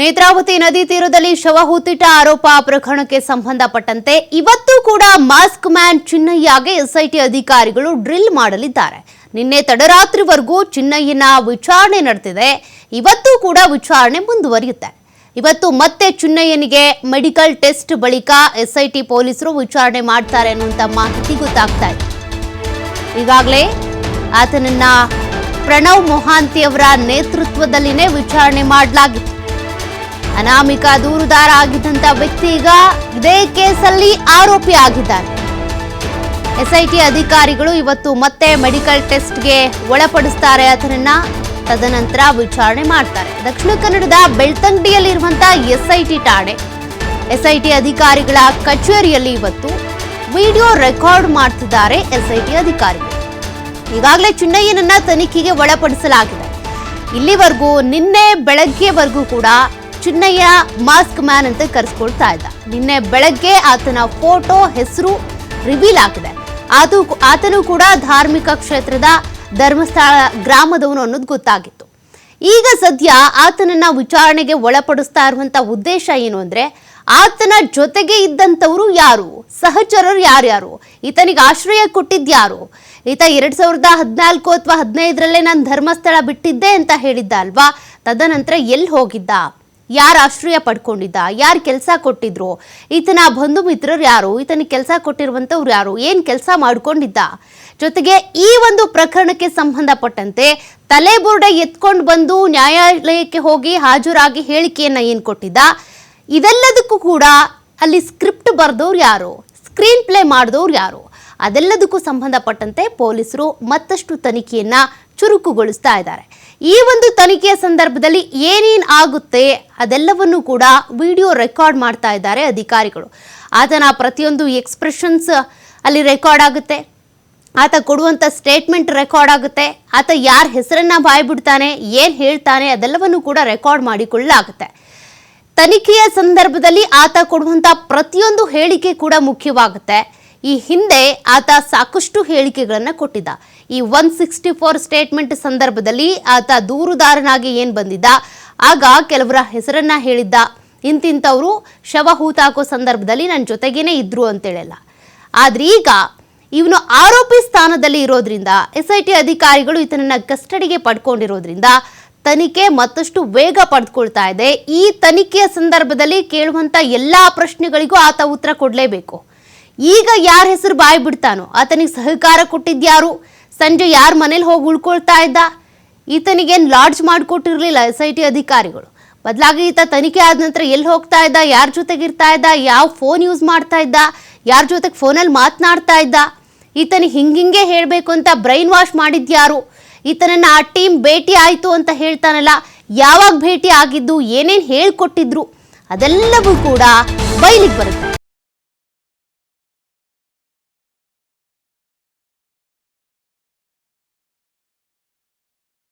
ನೇತ್ರಾವತಿ ನದಿ ತೀರದಲ್ಲಿ ಶವ ಹೂತಿಟ್ಟ ಆರೋಪ ಪ್ರಕರಣಕ್ಕೆ ಸಂಬಂಧಪಟ್ಟಂತೆ ಇವತ್ತು ಕೂಡ ಮಾಸ್ಕ್ ಮ್ಯಾನ್ ಚಿನ್ನಯ್ಯಗೆ ಎಸ್ಐಟಿ ಅಧಿಕಾರಿಗಳು ಡ್ರಿಲ್ ಮಾಡಲಿದ್ದಾರೆ. ನಿನ್ನೆ ತಡರಾತ್ರಿವರೆಗೂ ಚಿನ್ನಯ್ಯನ ವಿಚಾರಣೆ ನಡೆದಿದೆ. ಇವತ್ತು ಕೂಡ ವಿಚಾರಣೆ ಮುಂದುವರಿಯುತ್ತೆ. ಇವತ್ತು ಮತ್ತೆ ಚಿನ್ನಯ್ಯನಿಗೆ ಮೆಡಿಕಲ್ ಟೆಸ್ಟ್ ಬಳಿಕ ಎಸ್ಐಟಿ ಪೊಲೀಸರು ವಿಚಾರಣೆ ಮಾಡ್ತಾರೆ ಅನ್ನುವಂಥ ಮಾಹಿತಿ ಗೊತ್ತಾಗ್ತಾ ಇದೆ. ಈಗಾಗಲೇ ಆತನನ್ನ ಪ್ರಣವ್ ಮೊಹಾಂತಿ ಅವರ ನೇತೃತ್ವದಲ್ಲಿನೇ ವಿಚಾರಣೆ ಮಾಡಲಾಗಿತ್ತು. ಅನಾಮಿಕ ದೂರುದಾರ ಆಗಿದ್ದಂತ ವ್ಯಕ್ತಿ ಈಗ ಇದೇ ಕೇಸಲ್ಲಿ ಆರೋಪಿ ಆಗಿದ್ದಾರೆ ಎಸ್ಐಟಿ ಅಧಿಕಾರಿಗಳು ಇವತ್ತು ಮತ್ತೆ ಮೆಡಿಕಲ್ ಟೆಸ್ಟ್ಗೆ ಒಳಪಡಿಸ್ತಾರೆ. ಅದನ್ನ ತದನಂತರ ವಿಚಾರಣೆ ಮಾಡ್ತಾರೆ. ದಕ್ಷಿಣ ಕನ್ನಡದ ಬೆಳ್ತಂಗಡಿಯಲ್ಲಿರುವಂತಹ ಎಸ್ಐಟಿ ಠಾಣೆ. ಎಸ್ಐಟಿ ಅಧಿಕಾರಿಗಳ ಕಚೇರಿಯಲ್ಲಿ ಇವತ್ತು ವಿಡಿಯೋ ರೆಕಾರ್ಡ್ ಮಾಡ್ತಿದ್ದಾರೆ ಎಸ್ಐಟಿ ಅಧಿಕಾರಿಗಳು. ಈಗಾಗಲೇ ಚಿನ್ನಯ್ಯನನ್ನ ತನಿಖೆಗೆ ಒಳಪಡಿಸಲಾಗಿದೆ. ಇಲ್ಲಿವರೆಗೂ, ನಿನ್ನೆ ಬೆಳಗ್ಗೆವರೆಗೂ ಕೂಡ ಚಿನ್ನಯ್ಯ ಮಾಸ್ಕ್ ಮ್ಯಾನ್ ಅಂತ ಕರೆಸ್ಕೊಳ್ತಾ ಇದ್ದ. ನಿನ್ನೆ ಬೆಳಗ್ಗೆ ಆತನ ಫೋಟೋ ಹೆಸರು ರಿವೀಲ್ ಆಗಿದೆ. ಅದು ಆತನು ಕೂಡ ಧಾರ್ಮಿಕ ಕ್ಷೇತ್ರದ ಧರ್ಮಸ್ಥಳ ಗ್ರಾಮದವನು ಅನ್ನೋದು ಗೊತ್ತಾಗಿತ್ತು. ಈಗ ಸದ್ಯ ಆತನನ್ನ ವಿಚಾರಣೆಗೆ ಒಳಪಡಿಸ್ತಾ ಇರುವಂತ ಉದ್ದೇಶ ಏನು ಅಂದ್ರೆ, ಆತನ ಜೊತೆಗೆ ಇದ್ದಂಥವರು ಯಾರು? ಸಹಚರರು ಯಾರ್ಯಾರು? ಈತನಿಗೆ ಆಶ್ರಯ ಕೊಟ್ಟಿದ್ಯಾರು? ಈತ ಎರಡ್ ಸಾವಿರದ ಹದಿನಾಲ್ಕು ಅಥವಾ ಹದಿನೈದರಲ್ಲೇ ನಾನು ಧರ್ಮಸ್ಥಳ ಬಿಟ್ಟಿದ್ದೆ ಅಂತ ಹೇಳಿದ್ದ ಅಲ್ವಾ? ತದನಂತರ ಎಲ್ಲಿ ಹೋಗಿದ್ದ? ಯಾರು ಆಶ್ರಯ ಪಡ್ಕೊಂಡಿದ್ದ, ಯಾರು ಕೆಲಸ ಕೊಟ್ಟಿದ್ರು, ಈತನ ಬಂಧು ಮಿತ್ರರು ಯಾರು ಈತನಿಗೆ ಕೆಲಸ ಕೊಟ್ಟಿರುವಂಥವ್ರು ಯಾರು, ಏನು ಕೆಲಸ ಮಾಡಿಕೊಂಡಿದ್ದ? ಜೊತೆಗೆ ಈ ಒಂದು ಪ್ರಕರಣಕ್ಕೆ ಸಂಬಂಧಪಟ್ಟಂತೆ ತಲೆಬುರುಡೆ ಎತ್ಕೊಂಡು ಬಂದು ನ್ಯಾಯಾಲಯಕ್ಕೆ ಹೋಗಿ ಹಾಜರಾಗಿ ಹೇಳಿಕೆಯನ್ನು ಏನು ಕೊಟ್ಟಿದ್ದ? ಇದೆಲ್ಲದಕ್ಕೂ ಕೂಡ ಅಲ್ಲಿ ಸ್ಕ್ರಿಪ್ಟ್ ಬರೆದವ್ರು ಯಾರು? ಸ್ಕ್ರೀನ್ ಪ್ಲೇ ಮಾಡಿದವ್ರು ಯಾರು? ಅದೆಲ್ಲದಕ್ಕೂ ಸಂಬಂಧಪಟ್ಟಂತೆ ಪೊಲೀಸರು ಮತ್ತಷ್ಟು ತನಿಖೆಯನ್ನು ಚುರುಕುಗೊಳಿಸ್ತಾ ಇದ್ದಾರೆ. ಈ ಒಂದು ತನಿಖೆಯ ಸಂದರ್ಭದಲ್ಲಿ ಏನೇನ್ ಆಗುತ್ತೆ ಅದೆಲ್ಲವನ್ನು ಕೂಡ ವಿಡಿಯೋ ರೆಕಾರ್ಡ್ ಮಾಡ್ತಾ ಇದ್ದಾರೆ ಅಧಿಕಾರಿಗಳು. ಆತನ ಪ್ರತಿಯೊಂದು ಎಕ್ಸ್ಪ್ರೆಷನ್ಸ್ ಅಲ್ಲಿ ರೆಕಾರ್ಡ್ ಆಗುತ್ತೆ. ಆತ ಕೊಡುವಂಥ ಸ್ಟೇಟ್ಮೆಂಟ್ ರೆಕಾರ್ಡ್ ಆಗುತ್ತೆ. ಆತ ಯಾರ ಹೆಸರನ್ನ ಬಾಯ್ಬಿಡ್ತಾನೆ, ಏನು ಹೇಳ್ತಾನೆ ಅದೆಲ್ಲವನ್ನು ಕೂಡ ರೆಕಾರ್ಡ್ ಮಾಡಿಕೊಳ್ಳಲಾಗುತ್ತೆ. ತನಿಖೆಯ ಸಂದರ್ಭದಲ್ಲಿ ಆತ ಕೊಡುವಂಥ ಪ್ರತಿಯೊಂದು ಹೇಳಿಕೆ ಕೂಡ ಮುಖ್ಯವಾಗುತ್ತೆ. ಈ ಹಿಂದೆ ಆತ ಸಾಕಷ್ಟು ಹೇಳಿಕೆಗಳನ್ನು ಕೊಟ್ಟಿದ್ದ. ಈ ಒನ್ ಸಿಕ್ಸ್ಟಿ ಫೋರ್ ಸ್ಟೇಟ್ಮೆಂಟ್ ಸಂದರ್ಭದಲ್ಲಿ ಆತ ದೂರುದಾರನಾಗಿ ಏನು ಬಂದಿದ್ದ? ಆಗ ಕೆಲವರ ಹೆಸರನ್ನ ಹೇಳಿದ್ದ. ಇಂತಿಂಥವರು ಶವ ಹೂತಾಕೋ ಸಂದರ್ಭದಲ್ಲಿ ನನ್ನ ಜೊತೆಗೇನೆ ಇದ್ರು ಅಂತೇಳಲ್ಲ. ಆದ್ರೆ ಈಗ ಇವನು ಆರೋಪಿ ಸ್ಥಾನದಲ್ಲಿ ಇರೋದ್ರಿಂದ, ಎಸ್ ಐ ಟಿ ಅಧಿಕಾರಿಗಳು ಈತನನ್ನ ಕಸ್ಟಡಿಗೆ ಪಡ್ಕೊಂಡಿರೋದ್ರಿಂದ ತನಿಖೆ ಮತ್ತಷ್ಟು ವೇಗ ಪಡೆದುಕೊಳ್ತಾ ಇದೆ. ಈ ತನಿಖೆಯ ಸಂದರ್ಭದಲ್ಲಿ ಕೇಳುವಂತ ಎಲ್ಲಾ ಪ್ರಶ್ನೆಗಳಿಗೂ ಆತ ಉತ್ತರ ಕೊಡಲೇಬೇಕು. ಈಗ ಯಾರ ಹೆಸರು ಬಾಯಿ ಬಿಡ್ತಾನೋ ಆತನಿಗೆ ಸಹಕಾರ ಕೊಟ್ಟಿದ್ಯಾರು? ಸಂಜೆ ಯಾರ ಮನೇಲಿ ಹೋಗಿ ಉಳ್ಕೊಳ್ತಾ ಇದ್ದ? ಈತನಿಗೇನು ಲಾಡ್ಜ್ ಮಾಡಿಕೊಟ್ಟಿರಲಿಲ್ಲ ಎಸ್ ಐ ಟಿ ಅಧಿಕಾರಿಗಳು. ಬದಲಾಗಿ ಈತ ತನಿಖೆ ಆದ ನಂತರ ಎಲ್ಲಿ ಹೋಗ್ತಾ ಇದ್ದ, ಯಾರ ಜೊತೆಗೆ ಇರ್ತಾ ಇದ್ದ, ಯಾವ ಫೋನ್ ಯೂಸ್ ಮಾಡ್ತಾ ಇದ್ದ, ಯಾರ ಜೊತೆಗೆ ಫೋನಲ್ಲಿ ಮಾತನಾಡ್ತಾ ಇದ್ದ? ಈತನಿಗೆ ಹಿಂಗಿಂಗೆ ಹೇಳಬೇಕು ಅಂತ ಬ್ರೈನ್ ವಾಶ್ ಮಾಡಿದ್ಯಾರು? ಈತನನ್ನು ಆ ಟೀಮ್ ಭೇಟಿ ಆಯಿತು ಅಂತ ಹೇಳ್ತಾನಲ್ಲ, ಯಾವಾಗ ಭೇಟಿ ಆಗಿದ್ದು, ಏನೇನು ಹೇಳ್ಕೊಟ್ಟಿದ್ರು, ಅದೆಲ್ಲವೂ ಕೂಡ ಬಯಲಿಗೆ ಬರುತ್ತೆ?